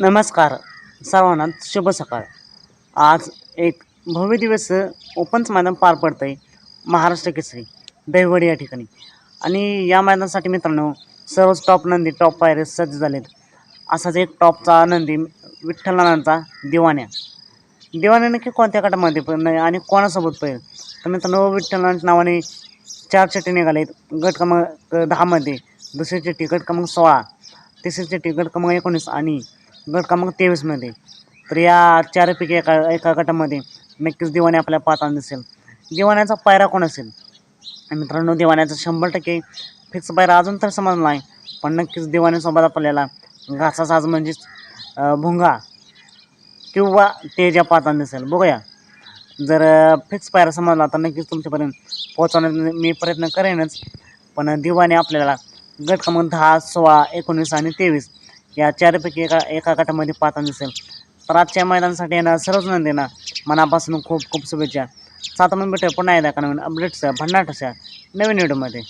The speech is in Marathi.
नमस्कार. सर्वांना शुभ सकाळ. आज एक भव्य दिवस ओपन्स मैदान पार पडतं आहे महाराष्ट्र केसरी. दहिवडी या ठिकाणी. आणि या मैदानासाठी मित्रांनो सर्वच टॉप नंदी टॉप पायरे सज्ज झालेत. असाच एक टॉपचा नंदी विठ्ठलनानांचा दिवाण्या. दिवाण्या नक्की कोणत्या गटामध्ये पण नाही आणि कोणासोबत पाहिजे तर मित्रांनो विठ्ठलनाच्या नावाने चार चिठ्ठी निघालेत. गट क्रमांक दहामध्ये. दुसरी चिठ्ठी गट क्रमांक सोळा. तिसरी चिठ्ठी गट क्रमांक एकोणीस आणि गट क्रमांक तेवीसमध्ये तर या चारपैकी एका एका गटामध्ये नक्कीच दिवाणी आपल्या पाहताना दिसेल. दिवाण्याचा पायरा कोण असेल? मित्रांनो दिवाण्याचा शंभर टक्के फिक्स पायरा अजून तर समजला नाही पण नक्कीच दिवाण्यासोबत आपल्याला घासा साज म्हणजेच भुंगा किंवा तेजा पाहताना दिसेल. बघूया. जर फिक्स पायरा समजला तर नक्कीच तुमच्यापर्यंत पोहोचवण्याचा मी प्रयत्न करेनच. पण दिवाने आपल्याला गट क्रमांक दहा सोळा एकोणीस आणि तेवीस या चारपैकी एका एका गटामध्ये पाहता दिसेल. तर आजच्या मैदानासाठी येणार सर्वच नंदींना मनापासून खूप खूप शुभेच्छा. सात मग भेटूया पुन्हा एकदा का नवीन अपडेट्स भन्नाट अशा नवीन व्हिडिओमध्ये